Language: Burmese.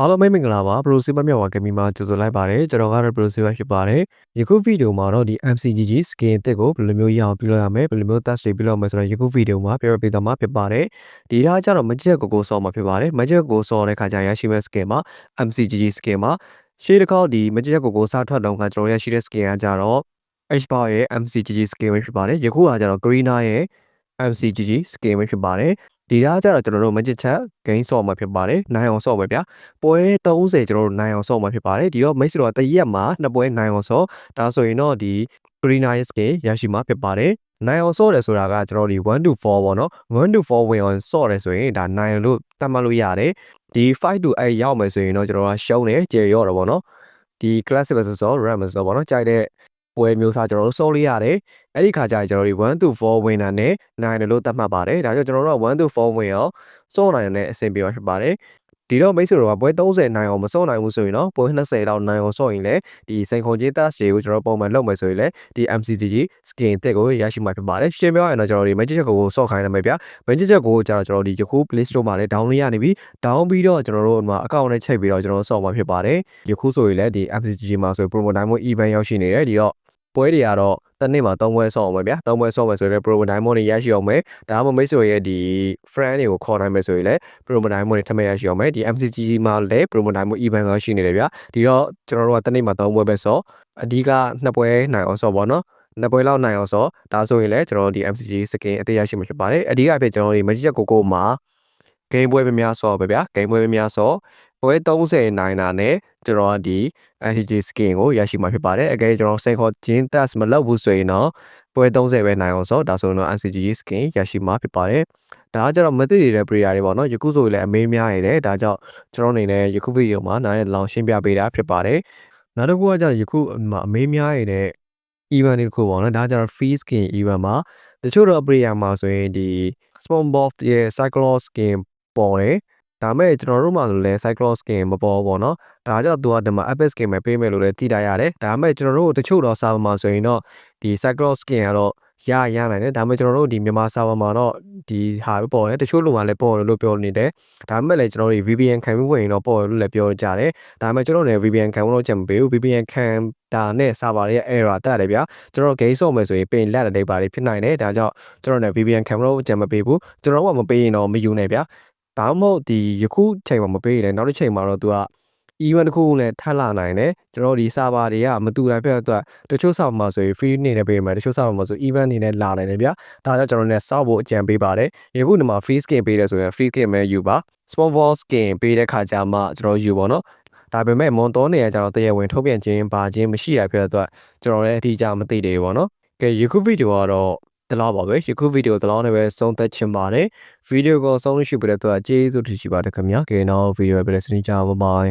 အားလုံးပဲမင်္ဂလာပါ Pro Silver မြောက်ဝါကမီမှာကြိုဆိုလိုက်ပါတယ်ကျွန်တော်ကတော့ Pro Silver ဖြစ်ပါတယ်ယခုဗီဒီယိုမှာတော့ဒီ MCGG skin အသစ်ကိုဘယ်လိုမျိုးရအောင်ပြုလုပ်ရမလဲဘယ်လိုမျိုး test တွေပြုလုပ်မလဲဆိုတော့ယခုဗီဒီယိုမှာပြောပြပေးသွားမှာဖြစ်ပါတယ်ဒီထားကျတော့ Magic ကိုကိုဆော့မှာဖြစ်ပါတယ် Magic ကိုဆော့တဲ့ခါကျရရှိမဲ့ skin မှာ MCGG skin မှာရှေးတစ်ခေါက်ဒီ Magic ကိုကိုစားထွက်တော့ခါကျွန်တော်ရရှိတဲ့ skin ကကြတော့ H bar ရဲ့ MCGG skin ပဲဖြစ်ပါတယ်ယခုကကြတော့ Greener ရဲ့ MCGG skin ပဲဖြစ်ပါတယ် ဒီဒါကကြတော့ကျွန်တော်တို့ magic chat gain ဆော့မှာဖြစ်ပါတယ်နိုင်အောင်ဆော့ပဲဗျာပွဲ30ကျွန်တော်တို့နိုင်အောင်ဆော့မှာဖြစ်ပါတယ်ဒီတော့မိတ်ဆွေတို့တရက်မှာနှစ်ပွဲနိုင်အောင်ဆော့ဒါဆိုရင်တော့ဒီ green ice ကရရှိမှာဖြစ်ပါတယ်နိုင်အောင်ဆော့တယ်ဆိုတာကကျွန်တော်ဒီ1 to 4ပေါ့နော်1 to 4ဝင်အောင်ဆော့တယ်ဆိုရင်ဒါနိုင်လို့တတ်မှတ်လို့ရတယ်ဒီ5 to 8ရောက်မယ်ဆိုရင်တော့ကျွန်တော်ကရှုံးတယ်ကျေရော့တယ်ပေါ့နော်ဒီ classic ဆိုတော့ ram ဆိုတော့ပေါ့နော်ကြိုက်တဲ့ ပွဲမျိုးစားကျွန်တော်တို့စောလို့ရတယ်အဲ့ဒီခါကျရင်ကျွန်တော်တို့1 to 4ဝင်တာနဲ့နိုင်တယ်လို့သတ်မှတ်ပါတယ်ဒါကြောင့်ကျွန်တော်တို့က1 to 4ဝင်အောင်စောနိုင်တဲ့အဆင်ပြေပါဖြစ်ပါတယ်ဒီတော့မိတ်ဆွေတို့ကပွဲ30နိုင်အောင်မစောနိုင်ဘူးဆိုရင်တော့ပွဲ20လောက်နိုင်အောင်စောရင်လည်းဒီစိန်ခွန်ချင်း task တွေကိုကျွန်တော်ပုံမှန်လုပ်မယ်ဆိုရင်လည်းဒီ MCGG skin တက်ကိုရရှိမှာဖြစ်ပါတယ်ရှင်းပြရရင်တော့ကျွန်တော်ဒီ magic ချက်ကိုစော့ခိုင်းရမယ်ဗျ magic ချက်ကိုကျတော့ကျွန်တော်ဒီယခု play store မှာလည်း down လို့ရနေပြီ down ပြီးတော့ကျွန်တော်တို့မှာ account နဲ့ချိန်ပြီးတော့ကျွန်တော်စော့မှာဖြစ်ပါတယ်ယခုဆိုရင်လည်းဒီ MCGG မှာဆို promo diamond event ရောက်ရှိနေတယ်ဒီတော့ ပွဲတွေကတော့တစ်နေ့မှာ3ပွဲဆော့အောင်ပဲဗျာ3ပွဲဆော့မယ်ဆိုရင် Pro Diamond တွေရရှိအောင်မယ်ဒါမှမဟုတ်မိတ်ဆွေရဲ့ဒီ friend တွေကိုခေါ်နိုင်မယ်ဆိုရင်လည်း Pro Diamond တွေထပ်မရရှိအောင်မယ်ဒီ MCG မှာလည်း Pro Diamond event ကရှိနေတယ်ဗျာဒီတော့ကျွန်တော်တို့ကတစ်နေ့မှာ3ပွဲပဲဆော့အဓိက2ပွဲနိုင်အောင်ဆော့ပေါ့နော်နှစ်ပွဲလောက်နိုင်အောင်ဆိုဒါဆိုရင်လည်းကျွန်တော်တို့ဒီ MCG skin အသေးရရှိမှာဖြစ်ပါတယ်အဓိကအဖြစ်ကျွန်တော်တို့ဒီ Magic ကိုကိုမှာ game ပွဲများများဆော့ပဲဗျာ game ပွဲများများဆော့ ပွဲ30နိုင်တာနဲ့ကျွန်တော်ဒီ NCG skin ကိုရရှိမှာဖြစ်ပါတယ်အကယ်ကျွန်တော်စိန်ခေါ်ခြင်း test မလုပ်ဘူးဆိုရင်တော့ပွဲ30ပဲနိုင်အောင်ဆိုဒါဆိုရင်တော့ NCG skin ရရှိမှာဖြစ်ပါတယ်ဒါကကျတော့မသိနေတဲ့ player တွေပေါ့နော်ယခုဆိုရင်လည်းအမေးများနေတယ်ဒါကြောင့်ကျွန်တော်အနေနဲ့ယခုဗီဒီယိုမှာနားနဲ့လောင်ရှင်းပြပေးတာဖြစ်ပါတယ်နောက်တစ်ခုကကျတော့ယခုအမေးများနေတဲ့ event တွေတစ်ခုပေါ့နော်ဒါကကျတော့ free skin event မှာတချို့တော့ player မှာဆိုရင်ဒီ SpongeBob ရဲ့ Cyclops skin ပေါ်တယ် ဒါမဲ့ကျွန်တော်တို့မှလည်း cyclone skin မပေါ်ဘောနော်ဒါကြောင့်သူကဒီမှာ epic skin ပဲပေးမယ်လို့လည်းသိတာရတယ်ဒါမဲ့ကျွန်တော်တို့တချို့တော့ server မှာဆိုရင်တော့ဒီ cyclone skin ကတော့ရရနိုင်တယ်ဒါပေမဲ့ကျွန်တော်တို့ဒီမြန်မာ server မှာတော့ဒီဟာပဲပေါ်တယ်တချို့လူမှလည်းပေါ်တယ်လို့ပြောနေတယ်ဒါပေမဲ့လည်းကျွန်တော်တို့ VPN ခံပြီးဝင်ရင်တော့ပေါ်တယ်လို့လည်းပြောကြတယ်ဒါပေမဲ့ကျွန်တော်လည်း VPN ခံလို့ချက်မပေးဘူး VPN ခံတာနဲ့ server ရဲ့ error တက်တယ်ဗျာကျွန်တော် game ဆော့မယ်ဆိုရင်ပင်လက်တဲ့ data တွေဖြစ်နိုင်တယ်ဒါကြောင့်ကျွန်တော်လည်း VPN ခံလို့ချက်မပေးဘူးကျွန်တော်ကမပေးရင်တော့မယူနိုင်ဗျာ ဒါမှမဟုတ်ဒီယခုချိန်မှာမပေးရင်နောက်တစ်ချိန်မှာတော့ तू က event တစ်ခုလည်းထပ်လာနိုင်တယ်ကျွန်တော်ဒီ server တွေကမတူတိုင်းဖြစ်တဲ့အတွက်တချို့ server မှာဆိုရင် free အနေနဲ့ပေးမယ်တချို့ server မှာဆို event အနေနဲ့လာနိုင်တယ်ဗျာဒါကြောင့်ကျွန်တော်လည်းစောက်ဖို့အကြံပေးပါတယ်ယခုဒီမှာ free skin ပေးတယ်ဆိုရင် free skin ပဲယူပါ small ball skin ပေးတဲ့ခါကျမှကျွန်တော်ယူပါတော့ဒါပေမဲ့မွန်တော်နေရကြတော့တရားဝင်ထုတ်ပြန်ခြင်းပါခြင်းမရှိရဖြစ်တဲ့အတွက်ကျွန်တော်လည်းအထီးကျမသိသေးဘူးပေါ့နော်ကဲယခုဗီဒီယိုကတော့ ဒီလောက်ပါပဲယခုဗီဒီယိုဒီလောက်နဲ့ပဲဆုံးသက်ချင်ပါတယ်ဗီဒီယိုကိုဆုံးလို့ရှိပြတဲ့အတွက်ကျေးဇူးတင်ရှိပါတယ်ခင်ဗျာကဲနောက်ဗီဒီယိုပဲပြန်စနေကြပါဘိုင်